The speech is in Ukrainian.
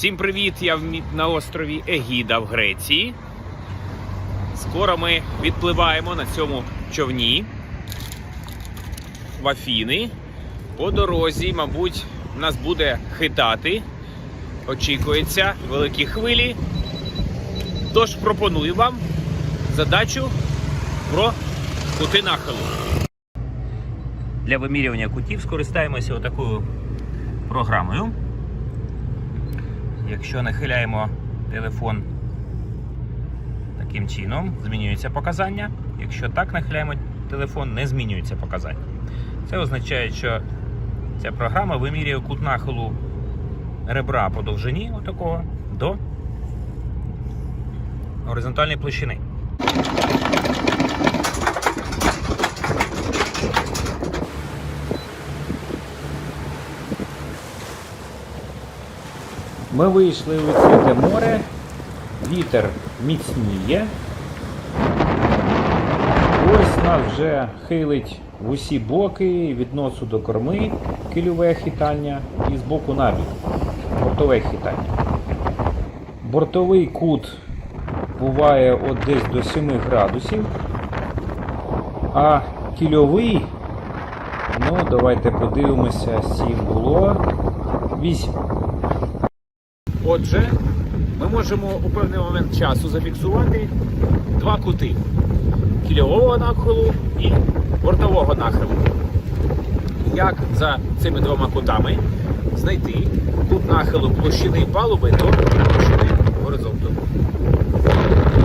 Всім привіт! Я на острові Егіда в Греції. Скоро ми відпливаємо на цьому човні в Афіни. По дорозі, мабуть, нас буде хитати. Очікується великі хвилі. Тож пропоную вам задачу про кути нахилу. Для вимірювання кутів скористаємося отакою програмою. Якщо нахиляємо телефон таким чином, змінюються показання. Якщо так нахиляємо телефон, не змінюються показання. Це означає, що ця програма вимірює кут нахилу ребра по довжині отакого до горизонтальної площини. Ми вийшли у відкрите море, вітер міцніє. Ось нас вже хилить в усі боки від носу до корми кильове хитання і з боку на бік бортове хитання. Бортовий кут буває от десь до 7 градусів, а кільовий, ну давайте подивимося, 7 було 8. Отже, ми можемо у певний момент часу зафіксувати два кути кільового нахилу і бортового нахилу. Як за цими двома кутами знайти кут нахилу площини палуби до?